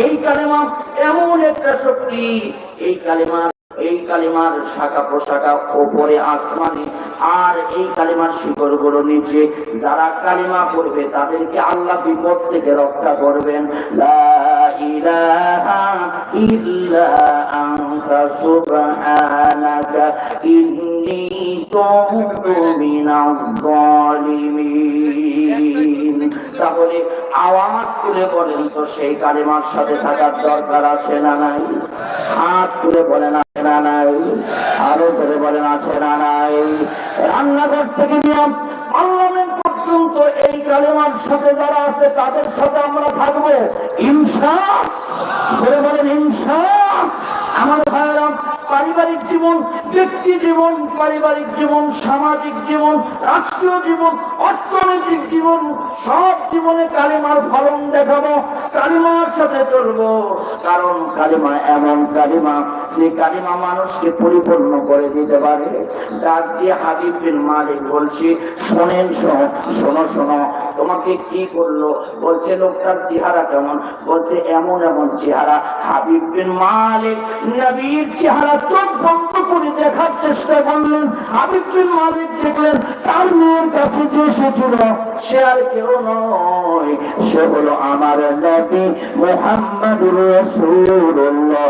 এই কালেমা এমন একটা শক্তি, এই কালেমা, এই কালিমার শাখা প্রশাখা ওপরে আসমানে, আর এই কালিমার শিকড়গুলো নিচে, যারা কালিমা পড়বে তাদেরকে আল্লাহ বিপদ থেকে রক্ষা করবেন। সুবহানাকা, ইন্নী কুনতু মিনাজ জালিমিন তাহলে আওয়াজ তুলে বলেন তো, সেই কালিমার সাথে থাকার দরকার আছে না নাই? হাত তুলে বলেন, আছে না নাই? আরও ধরে বলেন, আছে না নাই? রান্নাঘর থেকে নিয়ম, পার্লামেন্ট পর্যন্ত এই কালেমার সাথে যারা আছে, তাদের সাথে আমরা থাকব। ইনসা বলেন ইনসা আমার ভাইয়েরা পারিবারিক জীবন, ব্যক্তি জীবন, পারিবারিক জীবন, সামাজিক জীবন, রাষ্ট্রীয় জীবন, অর্থনৈতিক জীবন, সব জীবনে কালিমার ফলন দেখাবো, কালিমার সাথে চলবো। কারণ কালিমা এমন কালিমা, যে কালিমা মানুষকে পরিপূর্ণ করে দিতে পারে। ডাক দিয়ে হাবিব বিন মালিক বলছি, শোনেন শোনো শোনো শোনো, তোমাকে কি করল? বলছে, লোকটার চেহারা কেমন? বলছে, এমন এমন চেহারা। হাবিব বিন মালিক, নবীর চেহারা চোখ বন্ধ করে দেখার চেষ্টা করলেন বিন মালিক দেখলেন, তার মেয়ের কাছে যে এসেছিল সে আর কেউ নয়। সে হলো আমার নবী মোহাম্মদ রসুল্লাহ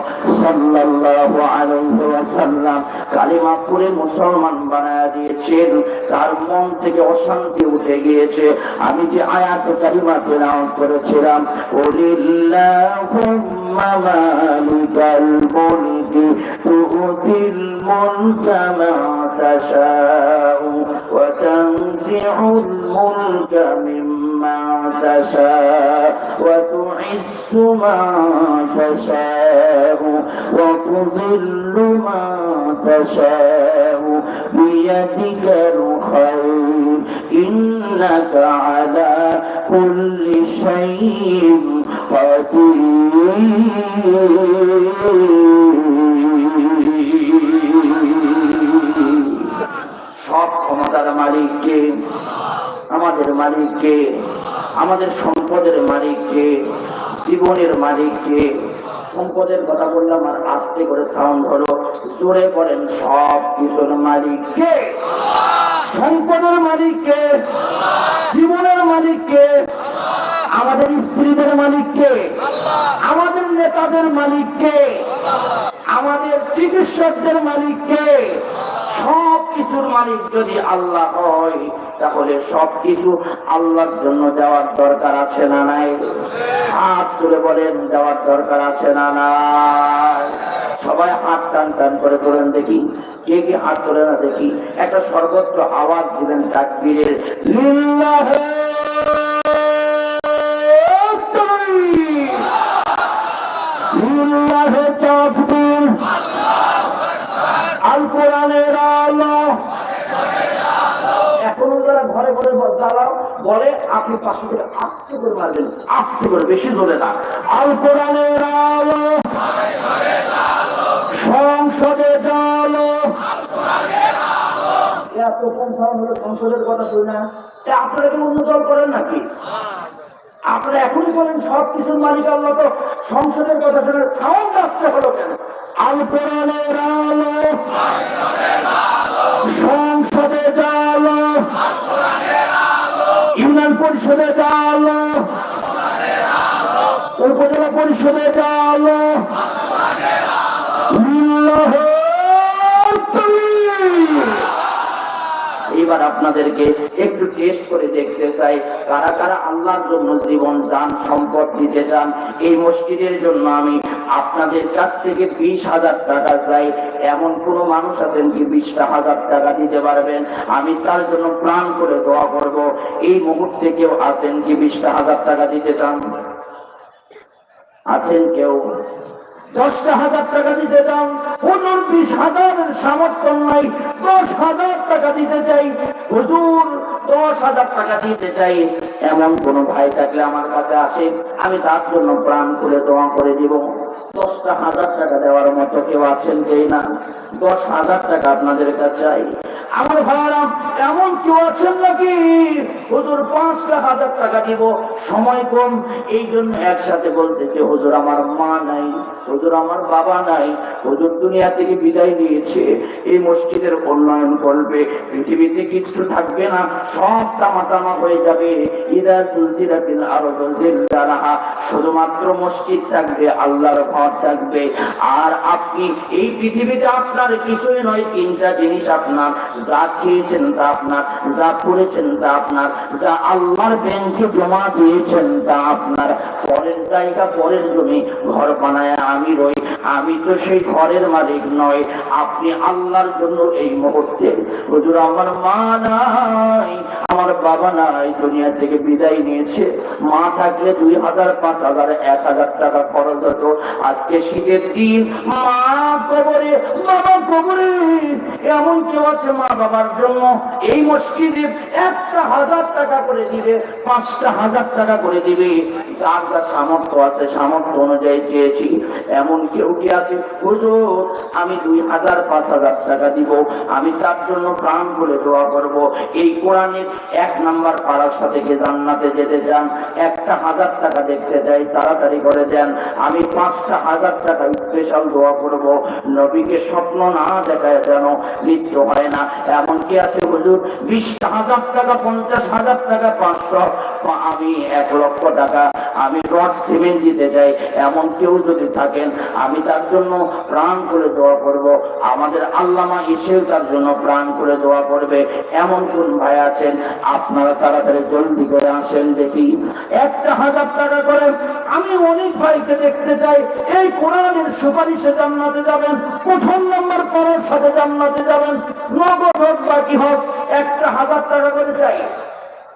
ওয়াসাল্লাম কালিমা পড়ে মুসলমান বানায় দিয়েছেন। তার মন থেকে অশান্তি উঠে গিয়েছে। আমি যে আয়াত কালিমা তেলাওয়াত করেছিলাম ওলিল্লাহুম্মা মালিকাল মুলকি تشاء وتعز من تشاء وتضل من تشاء بيدك الخير إنك على كل شيء قدير সব ক্ষমতার মালিককে আমাদের মালিককে, আমাদের সম্পদের মালিককে, জীবনের মালিককে, সম্পদের কথা বললাম আর আস্তে করে সাউন্ড হলো জোরে করেন সব কিছুর মালিককে। সম্পদের মালিককে, জীবনের মালিককে, আমাদের স্ত্রীদের মালিককে, আমাদের নেতাদের মালিককে, আমাদের চিকিৎসকদের মালিককে, সব কিছুর মালিক যদি আল্লাহ হয়, তাহলে সবকিছু আল্লাহর জন্য দেওয়ার দরকার আছে না নাই? হাত তুলে বলেন, দেওয়ার দরকার আছে না নাই? সবাই হাত টান টান করে তোলেন দেখি। কে কে হাত তোলে না দেখি? একটা সর্বোচ্চ আওয়াজ দিবেন তাকবীরের তাকবীর। লিল্লাহে তাকবীর। আল কোরআনের আলো এখনও যারা ঘরে ঘরে জ্বালাও বলে আপনি পাশে করে আস্তে করে মারবেন, আস্তে করে, বেশি জোরে না। আল কোরআনের আলো সংসদে হলো? সংসদের কথা করেন নাকি? আপনারা এখন বলেন, সব কিছুর সংসদের কথা শুনে হলো কেন? আল আলো, সংসদে ইউনিয়ন পরিষদে জালো উপজেলা পরিষদে জালো লিল্লাহে তাকবীর। এবার আপনাদেরকে একটু টেস্ট করে দেখতে চাই, কারা কারা আল্লাহর জন্য জীবন দান, সম্পদ দিতে চান, এই মসজিদের জন্য আমি আপনাদের কাছ থেকে বিশ হাজার টাকা চাই। এমন কোন মানুষ আছেন কি বিশটা হাজার টাকা দিতে পারবেন? আমি তার জন্য প্রাণ করে দোয়া করব। এই মুহূর্তে কেউ আছেন কি বিশটা হাজার টাকা দিতে চান? আছেন কেউ? দশটা হাজার টাকা দিতে চান হুজুর বিশ হাজারের সামর্থ্য নাই, দশ হাজার টাকা দিতে চাই। হুজুর, দশ হাজার টাকা দিতে চাই। এমন কোন ভাই থাকলে আমার কাছে আসে, আমি তার জন্য প্রাণ করে দোয়া করে দিব। দশটা হাজার টাকা দেওয়ার মতো কেউ আছেন কেই না? দশ হাজার টাকা আপনাদের কাছে চাই। আমার ভাইরা, এমন কেউ আছেন নাকি? হুজুর, পাঁচটা হাজার টাকা দিব। সময় কম এই জন্য একসাথে বলতেছে, হুজুর, আমার মা নাই, হুজুর, আমার বাবা নাই, হুজুর, দুনিয়া থেকে বিদায় নিয়েছে, এই মসজিদের উন্নয়ন করবে, পৃথিবীতে কিছু থাকবে না, সব তামা তামা হয়ে যাবে। ইদা জুলজিলাতিল আরদু জিলজালাহা শুধুমাত্র মসজিদ থাকবে, আল্লাহর ঘর থাকবে। আর আপনি, এই পৃথিবীতে আপনার কিছুই নয়, তিনটা জিনিস আপনার। যা খেয়েছেন তা আপনার, যা পড়েছেন তা আপনার, যা আল্লাহর ব্যাংকে জমা দিয়েছেন তা আপনার। পরের জায়গা, পরের জমি ঘর বানায় আমি রই, আমি তো সেই ঘরের মালিক নয় আপনি আল্লাহর জন্য এই মুহূর্তে, হুজুর আমার মা নাই, আমার বাবা নাই, দুনিয়া থেকে বিদায় নিয়েছে। মা থাকলে দুই হাজার, পাঁচ হাজার, এক হাজার টাকা খরচ হতো। আজকে শীতের দিন, মা কবরে, বাবা কবরে, এমন কেউ আছে মা বাবার জন্য এই মসজিদে একটা হাজার টাকা করে দিবে পাঁচটা হাজার টাকা করে দিবে। যার যা সামর্থ্য আছে, সামর্থ্য অনুযায়ী চেয়েছি এমন কেউ কি আছে? আমি দুই হাজার, পাঁচ হাজার টাকা দিব। আমি তার জন্য প্রাণ করে দোয়া করব। এই কোরআনের এক নাম্বার পাড়ার সাথে যে জান্নাতে যেতে চান একটা হাজার টাকা দেখতে চাই তাড়াতাড়ি করে দেন। আমি পাঁচটা হাজার টাকা স্পেশাল দোয়া করব। নবীকে স্বপ্ন না দেখায় যেন মৃত্যু হয় না। এমন কি আছে হুজুর? বিশ হাজার টাকা, পঞ্চাশ হাজার টাকা, পাঁচশো। আমি এক লক্ষ টাকা আমি রড সিমেন্ট দিতে চাই, এমন কেউ যদি থাকেন, আমি তার জন্য প্রাণ করে দোয়া করব। আমাদের আল্লামা ইসেও তার জন্য প্রাণ করে দোয়া করবে। এমন কোন ভাই আছেন? আপনারা তাড়াতাড়ি জলদি করে আসেন দেখি। একটা হাজার টাকা করে আমি অনেক ভাইকে দেখতে চাই। এই কোরআনের সুপারিশে জান্নাতে যাবেন, প্রথম নম্বর পরের সাথে জান্নাতে যাবেন। নগদ হোক বাকি হোক, একটা হাজার টাকা করে চাই।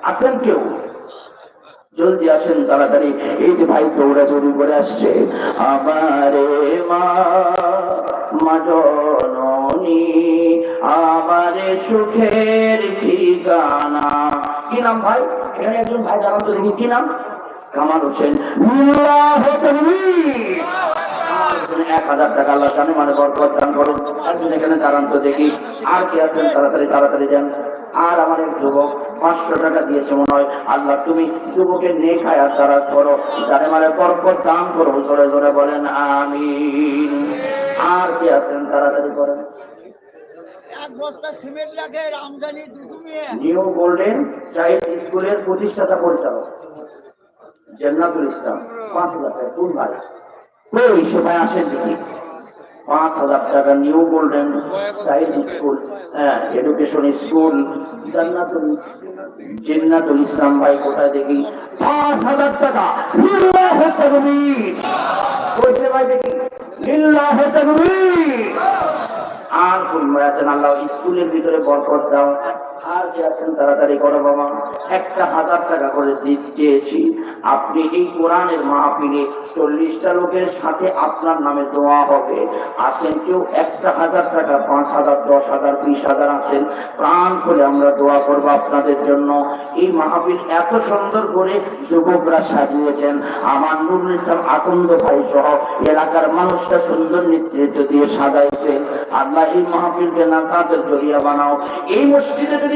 আছেন কেউ? জলদি আসেন তাড়াতাড়ি। এই যে ভাই দৌড়াদৌড়ি করে আসছে। আমারে মা আমারে সুখের ঠিকানা। কি নাম ভাই? এখানে একজন ভাই জানান তো দেখি, কি নাম? কামাল হোসেন। আল্লাহু এক হাজার টাকা আল্লাহ জানে মানে বরকত দান করুন। একজন এখানে দাঁড়ান তো দেখি আর কি আছেন? তাড়াতাড়ি তাড়াতাড়ি যান। আর আমার এক যুবক পাঁচশো টাকা দিয়েছে মনে হয়। আল্লাহ তুমি যুবকের নেই খায় আর তারা করো। জানে মানে বরকত দান করো। জোরে জোরে বলেন আমিন। আর কি আছেন? তাড়াতাড়ি করেন। নিউ গোল্ডেন চাইল্ড স্কুলের প্রতিষ্ঠাতা পরিচালক। জান্নাতুল ইসলাম পাঁচ হাজার টাকা কোন ভাই। ওই আসেন দেখি। পাঁচ হাজার টাকা নিউ গোল্ডেন চাইল্ড স্কুল হ্যাঁ এডুকেশন স্কুল, জান্নাতুল ইসলাম ভাই কোথায় দেখি? পাঁচ হাজার টাকা আর কোন আল্লাহ, স্কুলের ভিতরে বরকত দাও। আর যে আছেন তাড়াতাড়ি করো বাবা। একটা হাজার টাকা করে দিয়েছি আপনি এই কোরআনের মাহফিলে চল্লিশটা লোকের সাথে আপনার নামে দোয়া হবে। আছেন কেউ একটা হাজার টাকা, পাঁচ হাজার, দশ হাজার, বিশ হাজার আছেন প্রাণ করে আমরা দোয়া করব আপনাদের জন্য। এই মাহফিল এত সুন্দর করে যুবকরা সাজিয়েছেন। আমার নুরুল ইসলাম আকন্দ ভাই সহ এলাকার মানুষরা সুন্দর নেতৃত্ব দিয়ে সাজাইছে আল্লাহ এই মাহফিলকে না তাদের জড়িয়া বানাও। এই মসজিদে যদি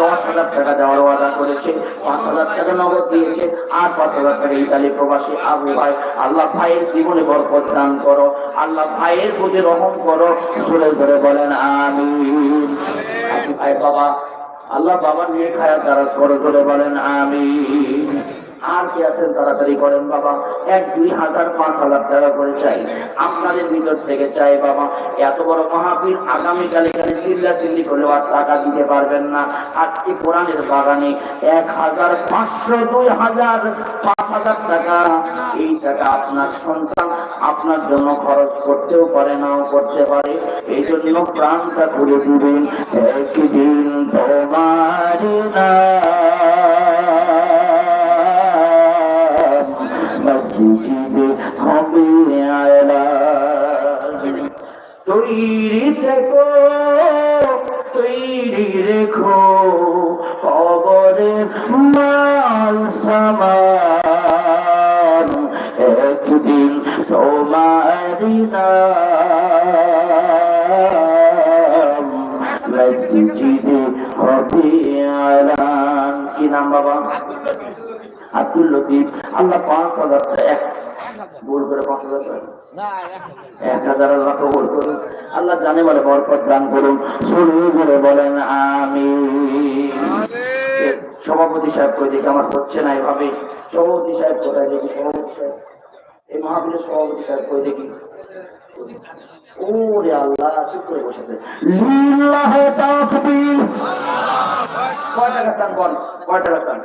দশ হাজার টাকা দেওয়ার ওয়াদা করেছে, পাঁচ হাজার টাকা নগদ দিয়েছে, আর পাঁচ হাজার টাকা ইতালি প্রবাসী আবু ভাই। আল্লাহ ভাইয়ের জীবনে বরকত দান করো, আল্লাহ ভাইয়ের প্রতি রহম করো। সুরে ধরে বলেন আমি ভাই বাবা, আল্লাহ বাবা নিয়ে খায়া তারা সরে ধরে বলেন আমি আর কি আছেন তাড়াতাড়ি করেন, বাবা? এক, দুই হাজার পাঁচ হাজার টাকা করে চাই। আপনাদের ভিতর থেকে চাই, বাবা। এত বড় মহাবীর আগামীকাল এখানে চিল্লা চিল্লি করলেও আর টাকা দিতে পারবেন না। আজকে কোরআনের বাগানে এক হাজার পাঁচশো, দুই হাজার পাঁচ হাজার টাকা। এই টাকা আপনার সন্তান আপনার জন্য খরচ করতেও পারে, নাও করতে পারে। এই জন্য প্রাণটা করে দিবেন। একদিন তোমার মসজিদে হবে তৈরি থেকো তৈরি রেখো। আব্দুল লতিফ আল্লাহ পাঁচ হাজার এক ভুল করে পাঁচ হাজার এক হাজার আল্লাহ কবুল করুন আল্লাহ জানে বলে বরকত দান করুন। শুরু করে বলেন আমি সভাপতি সাহেব কই দেখি আমার হচ্ছে না এভাবে। সভাপতি সাহেব কোথায় দেখি সভাপতি সাহেব? এই মাহফিলের সভাপতি সাহেব কই দেখি? ওরে আল্লাহ চুপ করে বসে আছে। তাকবীর। কয় টাকা স্থান কয় টাকা স্থান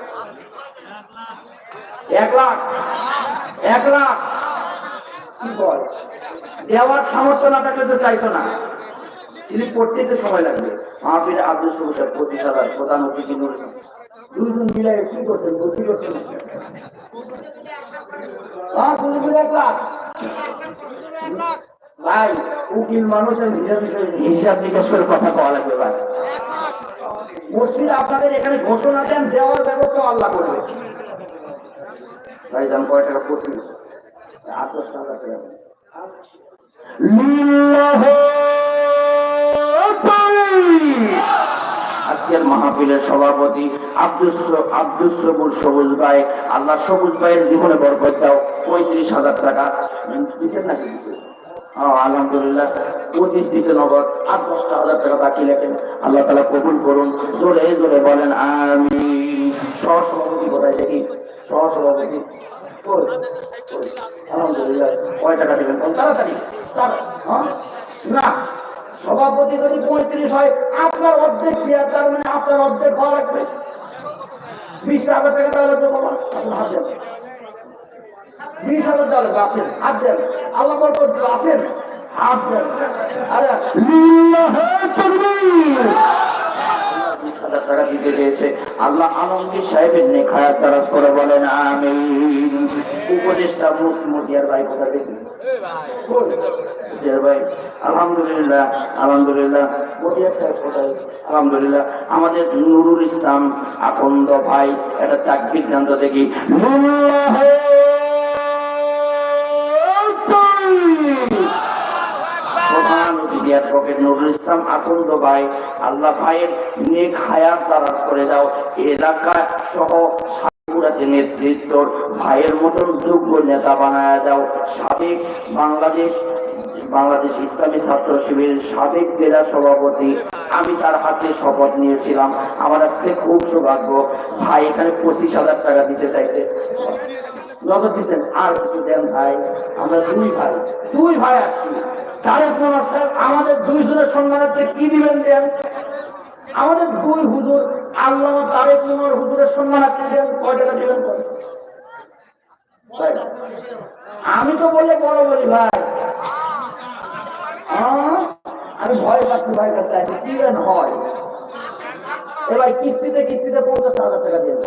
এক লাখ। এক লাখ। কি বল? দেওয়ার সামর্থ্য না থাকলে তো চাইতো না। স্লিপ করতে তো সময় লাগবে। মাহফিল আব্দুল হাজার প্রধান অতিথি নুর দুজন মিলে কি করছেন? বুদ্ধি করছেন? হ্যাঁ ভাই উকিল মানুষের হিসাব নিকাশ করে কথা কওয়া লাগবে ভাই। মসজিদ আপনাদের এখানে ঘোষণা দেন দেওয়ার ব্যবস্থা আল্লাহ করবে। ভাই দাম কয় টাকা? তাকবীর। আজকের মাহফিলের সভাপতি আব্দুল স- আব্দুল সবুজ ভাই। আল্লাহ সবুজ ভাইয়ের জীবনে বরকত দাও। পঁয়ত্রিশ হাজার টাকা। দিচ্ছেন নাকি হ্যাঁ, আলহামদুলিল্লাহ। পঁচিশ দিতে নগদ। আর দশটা হাজার টাকা বাকি লেখেন আল্লাহ তালা কবুল করুন। জোরে জোরে বলেন আমি হ্যাঁ? সভাপতি যদি পঁয়ত্রিশ হয়, আপনার অর্ধেক চেয়ার তার মানে আপনার অর্ধেক হওয়া লাগবে। বিশ টাকা হাত দেন। বিশ হাজার দেওয়া আসেন হাত দেন। আল্লাহ বরকত আসেন, হাত দেন। আরে তাকবীর। বিশ দিতে চেয়েছে। আল্লাহ আলমগীর সাহেবের নেখায়াত তারাস করে বলেন আমি উপদেষ্টা মুখ মতিয়ার ভাই কোথা দেখি ভাই, আলহামদুলিল্লাহ আলহামদুলিল্লাহ। মতিয়ার সাহেব কোথায়? আলহামদুলিল্লাহ। আমাদের নুরুল ইসলাম আকন্দ ভাই, একটা জানত দেখি। লিল্লাহে তাকবীর। প্রধান অতিথি অ্যাডভোকেট নুরুল ইসলাম আকন্দ ভাই, আল্লাহ ভাইয়ের নেক হায়াত দারাজ করে দাও। এলাকা সহ নেতৃত্বর ভাইয়ের মতন যোগ্য নেতা বানায় দাও। সাবেক বাংলাদেশ বাংলাদেশ ইসলামী ছাত্র শিবিরের সাবেক জেলা সভাপতি, আমি তার হাতে শপথ নিয়েছিলাম। আমার আজকে খুব সৌভাগ্য। ভাই, এখানে পঁচিশ হাজার টাকা দিতে চাইছে। নগদ দিচ্ছেন আর কিছু দেন ভাই। আমরা দুই ভাই দুই ভাই আসছি। তারেক মোহাম্মদ সাহেব, আমাদের দুইজনের সম্মানার্থে কি দিবেন দেন? আমাদের দুই হুজুর আল্লাহ তারেক মোহাম্মদ হুজুরের সম্মানার্থে দেন, কয় টাকা দিবেন আমি তো বললে বড় বলি ভাই। আমি ভয় পাচ্ছি ভাই কাছে যেন হয়। এবার কিস্তিতে কিস্তিতে পঞ্চাশ হাজার টাকা দিয়ে।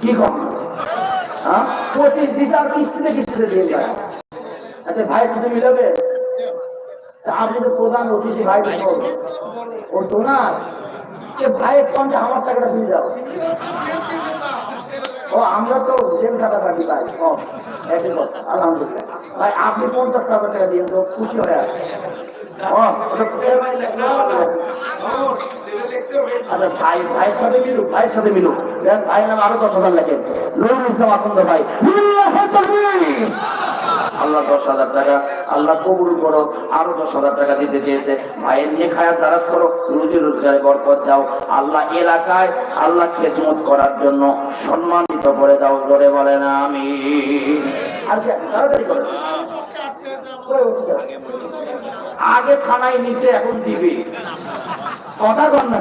কি কম? পঁচিশ দিতে আর কিস্তিতে কিস্তিতে দিয়ে যায় আচ্ছা ভাইয়ের সাথে মিলাবে? আপনি তো প্রধান অতিথি ভাই ও ডোনার সে ভাইয়ের সঙ্গে আমার টাকাটা দিয়ে যাও ও, আমরা তো জেল খাতা থাকি ভাই আলহামদুলিল্লাহ। ভাই, আপনি পঞ্চাশ টাকা টাকা দিয়ে তো খুশি হয়ে আছে ভাই আচ্ছা ভাই সাথে মিলুক সাথে মিলুক। ভাই নাম আরও দশ হাজার লেখেন। নুরুল ইসলাম ভাই। আল্লাহ দশ হাজার টাকা, আল্লাহ কবুল করো, আরও দশ হাজার টাকা দিতে চেয়েছে। ভাইয়ের নিয়ে খায়াত দারাজ করো, রুজি রোজগারে বরকত দাও। আল্লাহ এলাকায় আল্লাহ খেদমত করার জন্য সম্মানিত করে দাও, জোরে বলে না আমি আগে থানায় নিচে, এখন দিবি। কথা কর না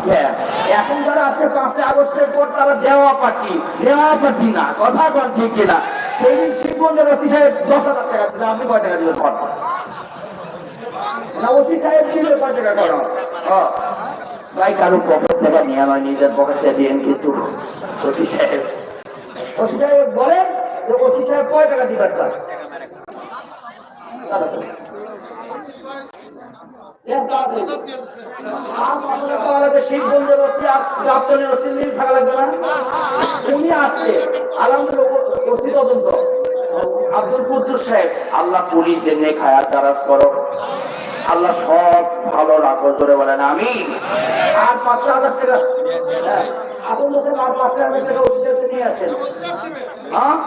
এখন যারা আছে পাঁচই আগস্টের পর তারা দেওয়া পার্টি দেওয়া পার্টি না, কথা কর ঠিক কিনা। সেই শিবগঞ্জের ওসি সাহেব দশ হাজার টাকা দিলে, আপনি কয় টাকা দিবেন কর না ওসি সাহেব দিলে কয় টাকা কর। ভাই, কারও পকেট থেকে নিয়ে নয়, নিজের পকেট থেকে দিয়েন কিন্তু ওসি সাহেব। ওসি সাহেব বলেন যে ওসি সাহেব কয় টাকা দিবেন স্যার শিবগঞ্জের ওসি আর গাবতলের মিল থাকা লাগবে না। উনি আসছে। আলহামদুলিল্লাহ ওসি তদন্ত। আব্দুল সাহেব, আল্লাহ খায়াত দারাজ করো। আল্লাহ সব ভালো বলেন আমি আর টাকা হ্যাঁ?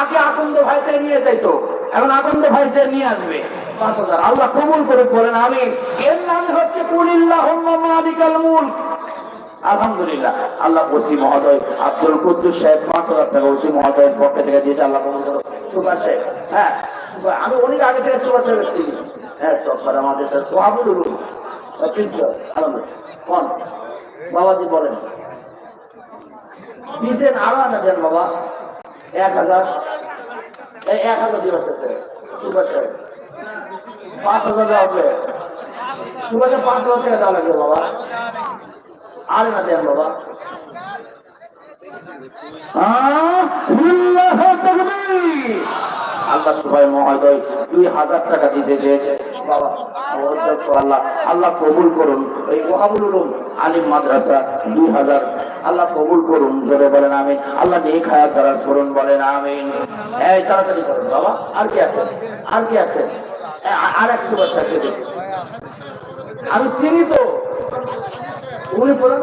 আগে আকন্দ ভাইতে নিয়ে যাইতো। এখন আকন্দ ভাইতে নিয়ে আসবে। আল্লাহ কবুল করে বলেন আমি এর নাম হচ্ছে কুলিল্লাহ মালিকাল মুলক। আলহামদুলিল্লাহ, আল্লাহ ওসি মহোদয়, আব্দুল কুদ্দুস সাহেব, পাঁচ হাজার টাকা ওসি মহোদয়ের পক্ষে থেকে দিয়েছে, আল্লাহ সুপার সাহেব হ্যাঁ আমি অনেক আগে থেকে সুপার সাহেব হ্যাঁ সবার আমাদের সাথে সোহাবুল আলহামদুলিল্লাহ। কোন, বাবাজি বলেন। দিতেন আরও আনা দেন বাবা। এক হাজার এক হাজার দিবস সুপার সাহেব, পাঁচ হাজার দেওয়া হবে। সুপার পাঁচ হাজার টাকা দেওয়া লাগবে বাবা। আর না দেন বাবা। আল্লাহ সবাই মহোদয় দুই হাজার টাকা দিতে চেয়েছে। আল্লাহ আল্লাহ কবুল করুন। এই ওহাবুল আলিম মাদ্রাসা দুই হাজার। আল্লাহ কবুল করুন, জোরে বলেন আমিন। আল্লাহ নেই খায়াত দ্বারা স্মরণ বলেন আমিন। এই, তাড়াতাড়ি করুন বাবা, আর কি আছে? আর কি আছে? আর এক সুবাস আমি চিনি তো? উনি বলেন